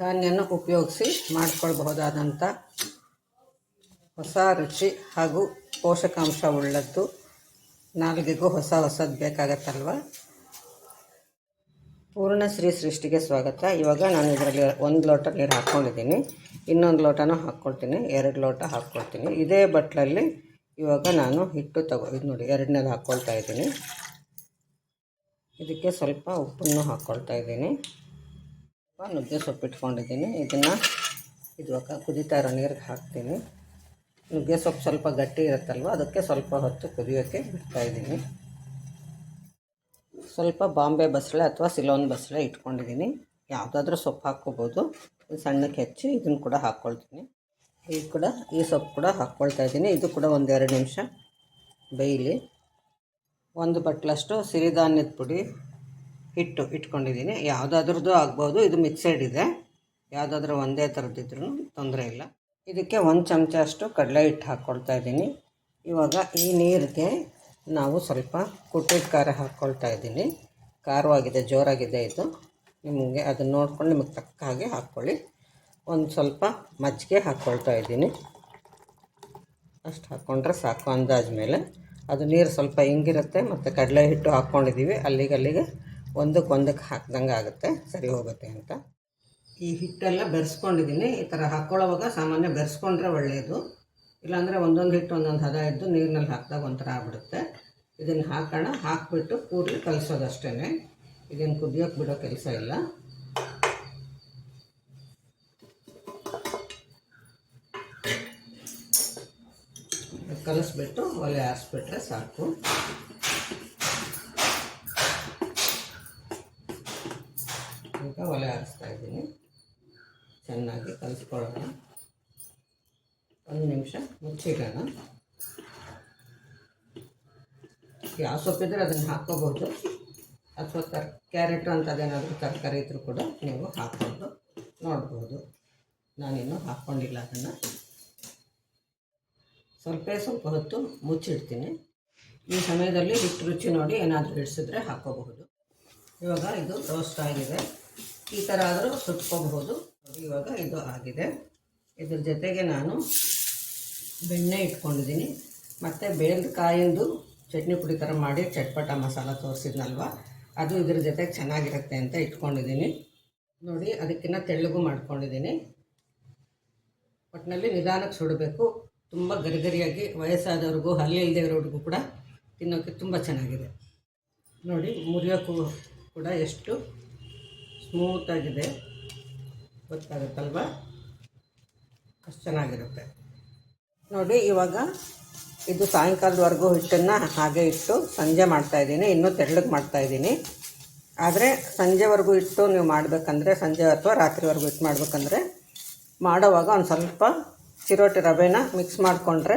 ಧಾನ್ಯನ ಉಪಯೋಗಿಸಿ ಮಾಡಿಕೊಳ್ಬಹುದಾದಂಥ ಹೊಸ ರುಚಿ ಹಾಗೂ ಪೋಷಕಾಂಶ ಉಳ್ಳದ್ದು. ನಾಲ್ಗೆಗೂ ಹೊಸ ಹೊಸದು ಬೇಕಾಗತ್ತಲ್ವ? ಪೂರ್ಣಶ್ರೀ ಸೃಷ್ಟಿಗೆ ಸ್ವಾಗತ. ಇವಾಗ ನಾನು ಇದರಲ್ಲಿ ಒಂದು ಲೋಟ ನೀರು ಹಾಕ್ಕೊಂಡಿದ್ದೀನಿ ಇನ್ನೊಂದು ಲೋಟನೂ ಹಾಕ್ಕೊಳ್ತೀನಿ ಎರಡು ಲೋಟ ಹಾಕ್ಕೊಳ್ತೀನಿ ಇದೇ ಬಟ್ಲಲ್ಲಿ ಇವಾಗ ನಾನು ಹಿಟ್ಟು ತಗೋ, ಇದು ನೋಡಿ, ಎರಡನೇದು ಹಾಕ್ಕೊಳ್ತಾ ಇದ್ದೀನಿ. ಇದಕ್ಕೆ ಸ್ವಲ್ಪ ಉಪ್ಪನ್ನು ಹಾಕ್ಕೊಳ್ತಾ ಇದ್ದೀನಿ. ನುಗ್ಗೆ ಸೊಪ್ಪು ಇಟ್ಕೊಂಡಿದ್ದೀನಿ. ಇದನ್ನು ಇದು ಕುದೀತಾ ಇರೋ ನೀರಿಗೆ ಹಾಕ್ತೀನಿ. ನುಗ್ಗೆ ಸೊಪ್ಪು ಸ್ವಲ್ಪ ಗಟ್ಟಿ ಇರುತ್ತಲ್ವ, ಅದಕ್ಕೆ ಸ್ವಲ್ಪ ಹೊತ್ತು ಕುದಿಯೋಕ್ಕೆ ಬಿಡ್ತಾ ಇದ್ದೀನಿ. ಸ್ವಲ್ಪ ಬಾಂಬೆ ಬಸಳೆ ಅಥವಾ ಸಿಲೋನ್ ಬಸಳೆ ಇಟ್ಕೊಂಡಿದ್ದೀನಿ. ಯಾವುದಾದ್ರೂ ಸೊಪ್ಪು ಹಾಕ್ಕೋಬೋದು. ಸಣ್ಣಕ್ಕೆ ಹೆಚ್ಚಿ ಇದನ್ನು ಕೂಡ ಹಾಕ್ಕೊಳ್ತೀನಿ ಇದು ಕೂಡ, ಈ ಸೊಪ್ಪು ಕೂಡ ಹಾಕ್ಕೊಳ್ತಾ ಇದ್ದೀನಿ. ಇದು ಕೂಡ ಒಂದೆರಡು ನಿಮಿಷ ಬೇಯಲಿ. ಒಂದು ಬಟ್ಲಷ್ಟು ಸಿರಿಧಾನ್ಯದ ಪುಡಿ ಹಿಟ್ಟು ಇಟ್ಕೊಂಡಿದ್ದೀನಿ. ಯಾವುದಾದ್ರದ್ದು ಆಗ್ಬೋದು, ಇದು ಮಿಕ್ಸೆಡ್ ಇದೆ. ಯಾವುದಾದ್ರೂ ಒಂದೇ ಥರದ್ದಿದ್ರೂ ತೊಂದರೆ ಇಲ್ಲ. ಇದಕ್ಕೆ ಒಂದು ಚಮಚ ಅಷ್ಟು ಕಡಲೆ ಹಿಟ್ಟು ಹಾಕ್ಕೊಳ್ತಾ ಇದ್ದೀನಿ. ಇವಾಗ ಈ ನೀರಿಗೆ ನಾವು ಸ್ವಲ್ಪ ಕುಟ್ಟಿದ ಖಾರ ಹಾಕ್ಕೊಳ್ತಾ ಇದ್ದೀನಿ. ಖಾರವಾಗಿದೆ, ಜೋರಾಗಿದೆ ಇದು. ನಿಮಗೆ ಅದನ್ನು ನೋಡ್ಕೊಂಡು ನಿಮಗೆ ತಕ್ಕ ಹಾಗೆ ಹಾಕ್ಕೊಳ್ಳಿ. ಒಂದು ಸ್ವಲ್ಪ ಮಜ್ಜಿಗೆ ಹಾಕ್ಕೊಳ್ತಾ ಇದ್ದೀನಿ. ಅಷ್ಟು ಹಾಕ್ಕೊಂಡ್ರೆ ಸಾಕು ಅಂದಾಜು ಮೇಲೆ. ಅದು ನೀರು ಸ್ವಲ್ಪ ಹಿಂಗಿರುತ್ತೆ ಮತ್ತು ಕಡಲೆ ಹಿಟ್ಟು ಹಾಕ್ಕೊಂಡಿದ್ದೀವಿ ಅಲ್ಲಿಗೆ ಅಲ್ಲಿಗೆ ಒಂದಕ್ಕೆ ಒಂದಕ್ಕೆ ಹಾಕ್ದಂಗೆ ಆಗುತ್ತೆ, ಸರಿ ಹೋಗುತ್ತೆ ಅಂತ. ಈ ಹಿಟ್ಟೆಲ್ಲ ಬೆರೆಸ್ಕೊಂಡಿದ್ದೀನಿ, ಈ ಥರ ಹಾಕ್ಕೊಳ್ಳೋವಾಗ ಸಾಮಾನ್ಯ ಬೆರೆಸ್ಕೊಂಡ್ರೆ ಒಳ್ಳೆಯದು ಇಲ್ಲಾಂದರೆ ಒಂದೊಂದು ಹಿಟ್ಟು, ಒಂದೊಂದು ಹದ ಇದ್ದು ನೀರಿನಲ್ಲಿ ಹಾಕಿದಾಗ ಒಂಥರ ಆಗ್ಬಿಡುತ್ತೆ. ಇದನ್ನು ಹಾಕೋಣ, ಹಾಕಿಬಿಟ್ಟು ಕೂಡಲೇ ಕಲಿಸೋದು ಅಷ್ಟೇ ಇದನ್ನು ಕುದಿಯೋಕೆ ಬಿಡೋ ಕೆಲಸ ಇಲ್ಲ. ಕಲಿಸ್ಬಿಟ್ಟು ಒಲೆ ಹಾರಿಸ್ಬಿಟ್ರೆ ಸಾಕು. ಈಗ ಒಲೆ ಹಾರಿಸ್ತಾ ಇದ್ದೀನಿ. ಚೆನ್ನಾಗಿ ಕಲಿಸ್ಕೊಳ್ಳೋಣ. ಒಂದು ನಿಮಿಷ ಮುಚ್ಚಿಡೋಣ. ಯಾವ ಸೊಪ್ಪಿದ್ರೆ ಅದನ್ನು ಹಾಕ್ಕೋಬೋದು ಅಥವಾ ತರ್ ಕ್ಯಾರೆಟು ಅಂಥದ್ದೇನಾದರೂ ತರಕಾರಿ ಇದ್ರೂ ಕೂಡ ನೀವು ಹಾಕ್ಕೊಂಡು ನೋಡ್ಬೋದು. ನಾನಿನ್ನೂ ಹಾಕ್ಕೊಂಡಿಲ್ಲ ಅದನ್ನು. ಸ್ವಲ್ಪ ಸ್ವಲ್ಪ ಹೊತ್ತು ಮುಚ್ಚಿಡ್ತೀನಿ. ಈ ಸಮಯದಲ್ಲಿ ಹಿಟ್ಟು ರುಚಿ ನೋಡಿ ಏನಾದರೂ ಹಿಡಿಸಿದ್ರೆ ಹಾಕ್ಕೋಬಹುದು ಇವಾಗ ಇದು ರೋಸ್ಟ್ ಆಗಿದೆ. ಈ ಥರ ಆದರೂ ಸುಟ್ಕೋಬಹುದು. ಇವಾಗ ಇದು ಆಗಿದೆ. ಇದ್ರ ಜೊತೆಗೆ ನಾನು ಬೆಣ್ಣೆ ಇಟ್ಕೊಂಡಿದ್ದೀನಿ. ಮತ್ತು ಬೇಲ್ದ ಕಾಯಿಂದು ಚಟ್ನಿ ಪುಡಿ ಥರ ಮಾಡಿ ಚಟ್ಪಟ ಮಸಾಲ ತೋರಿಸಿದ್ನಲ್ವ? ಅದು ಇದ್ರ ಜೊತೆಗೆ ಚೆನ್ನಾಗಿರುತ್ತೆ ಅಂತ ಇಟ್ಕೊಂಡಿದ್ದೀನಿ. ನೋಡಿ ಅದಕ್ಕಿಂತ ತೆಳ್ಳಗೂ ಮಾಡ್ಕೊಂಡಿದ್ದೀನಿ. ಒಟ್ಟಿನಲ್ಲಿ ನಿಧಾನಕ್ಕೆ ಸುಡಬೇಕು. ತುಂಬ ಗರಿಗರಿಯಾಗಿ ವಯಸ್ಸಾದವ್ರಿಗೂ ಹಲ್ಲಿ ಇಲ್ಲದೆ ಇರೋರಿಗೂ ಕೂಡ ತಿನ್ನೋಕ್ಕೆ ತುಂಬ ಚೆನ್ನಾಗಿದೆ. ನೋಡಿ, ಮುರಿಯೋಕ್ಕೂ ಕೂಡ ಎಷ್ಟು ಸ್ಮೂತಾಗಿದೆ ಗೊತ್ತಾಗುತ್ತಲ್ವ? ಅಷ್ಟು ಚೆನ್ನಾಗಿರುತ್ತೆ. ನೋಡಿ, ಇವಾಗ ಇದು ಸಾಯಂಕಾಲದವರೆಗೂ ಹಿಟ್ಟನ್ನು ಹಾಗೆ ಇಟ್ಟು ಸಂಜೆ ಮಾಡ್ತಾಯಿದ್ದೀನಿ ಇನ್ನೂ ತೆಳ್ಳಗೆ ಮಾಡ್ತಾಯಿದ್ದೀನಿ ಆದರೆ ಸಂಜೆವರೆಗೂ ಇಟ್ಟು ನೀವು ಮಾಡಬೇಕಂದ್ರೆ, ಸಂಜೆ ಅಥವಾ ರಾತ್ರಿವರೆಗೂ ಇಟ್ಟು ಮಾಡಬೇಕಂದ್ರೆ, ಮಾಡೋವಾಗ ಒಂದು ಸ್ವಲ್ಪ ಚಿರೋಟಿ ರವೆನ ಮಿಕ್ಸ್ ಮಾಡಿಕೊಂಡ್ರೆ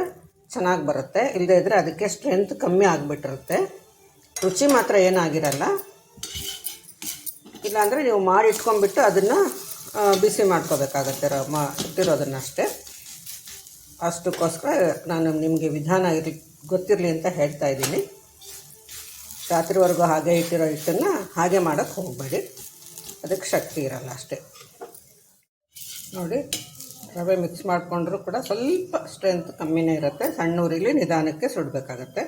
ಚೆನ್ನಾಗಿ ಬರುತ್ತೆ. ಇಲ್ಲದೇ ಇದ್ದರೆ ಅದಕ್ಕೆ ಸ್ಟ್ರೆಂತ್ ಕಮ್ಮಿ ಆಗಿಬಿಟ್ಟಿರುತ್ತೆ. ರುಚಿ ಮಾತ್ರ ಏನಾಗಿರಲ್ಲ. ಇಲ್ಲಾಂದರೆ ನೀವು ಮಾಡಿ ಇಟ್ಕೊಂಡ್ಬಿಟ್ಟು ಅದನ್ನು ಬಿಸಿ ಮಾಡ್ಕೋಬೇಕಾಗತ್ತೆ ರ, ಮಾ ಇಟ್ಟಿರೋದನ್ನಷ್ಟೇ ಅಷ್ಟಕ್ಕೋಸ್ಕರ ನಾನು ನಿಮಗೆ ವಿಧಾನ ಇರಲಿ ಗೊತ್ತಿರಲಿ ಅಂತ ಹೇಳ್ತಾ ಇದ್ದೀನಿ. ರಾತ್ರಿವರೆಗೂ ಹಾಗೆ ಇಟ್ಟಿರೋ ಹಿಟ್ಟನ್ನು ಹಾಗೆ ಮಾಡೋಕ್ಕೆ ಹೋಗಬೇಡಿ. ಅದಕ್ಕೆ ಶಕ್ತಿ ಇರಲ್ಲ ಅಷ್ಟೇ. ನೋಡಿ, ರವೆ ಮಿಕ್ಸ್ ಮಾಡಿಕೊಂಡ್ರೂ ಕೂಡ ಸ್ವಲ್ಪ ಸ್ಟ್ರೆಂತ್ ಕಮ್ಮಿನೇ ಇರುತ್ತೆ. ಸಣ್ಣ ಉರಿಲಿ ನಿಧಾನಕ್ಕೆ ಸುಡಬೇಕಾಗತ್ತೆ.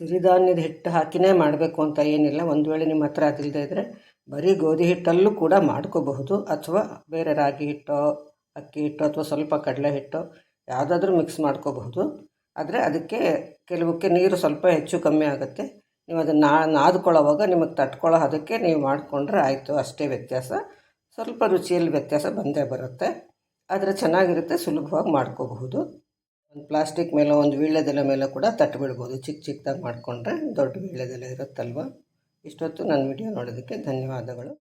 ಸಿರಿಧಾನ್ಯದ ಹಿಟ್ಟು ಹಾಕಿನೇ ಮಾಡಬೇಕು ಅಂತ ಏನಿಲ್ಲ. ಒಂದು ವೇಳೆ ನಿಮ್ಮ ಹತ್ರ ಅದಿಲ್ಲದೆ ಇದ್ದರೆ ಬರೀ ಗೋಧಿ ಹಿಟ್ಟಲ್ಲೂ ಕೂಡ ಮಾಡ್ಕೋಬಹುದು. ಅಥವಾ ಬೇರೆ ರಾಗಿ ಹಿಟ್ಟೋ, ಅಕ್ಕಿ ಹಿಟ್ಟು ಅಥವಾ ಸ್ವಲ್ಪ ಕಡಲೆ ಹಿಟ್ಟು ಯಾವುದಾದ್ರೂ ಮಿಕ್ಸ್ ಮಾಡ್ಕೋಬಹುದು. ಆದರೆ ಅದಕ್ಕೆ ಕೆಲವಕ್ಕೆ ನೀರು ಸ್ವಲ್ಪ ಹೆಚ್ಚು ಕಮ್ಮಿ ಆಗುತ್ತೆ. ನೀವು ಅದನ್ನು ನಾ, ನಾದ್ಕೊಳ್ಳೋವಾಗ ನಿಮಗೆ ತಟ್ಕೊಳ್ಳೋ ಅದಕ್ಕೆ ನೀವು ಮಾಡಿಕೊಂಡ್ರೆ ಆಯಿತು. ಅಷ್ಟೇ ವ್ಯತ್ಯಾಸ. ಸ್ವಲ್ಪ ರುಚಿಯಲ್ಲಿ ವ್ಯತ್ಯಾಸ ಬಂದೇ ಬರುತ್ತೆ. ಆದರೆ ಚೆನ್ನಾಗಿರುತ್ತೆ, ಸುಲಭವಾಗಿ ಮಾಡ್ಕೋಬಹುದು. ಪ್ಲಾಸ್ಟಿಕ್ ಮೇಲೆ ಒಂದು ವೀಳ್ಯದೆಲೆ ಮೇಲೆ ಕೂಡ ತಟ್ಬಿಡ್ಬೋದು ಚಿಕ್ಕ ಚಿಕ್ಕದಾಗಿ ಮಾಡಿಕೊಂಡ್ರೆ ದೊಡ್ಡ ವೀಳ್ಯದೆಲೆ ಇರುತ್ತಲ್ವ? ಇಷ್ಟೊತ್ತು ನನ್ನ ವಿಡಿಯೋ ನೋಡೋದಕ್ಕೆ ಧನ್ಯವಾದಗಳು.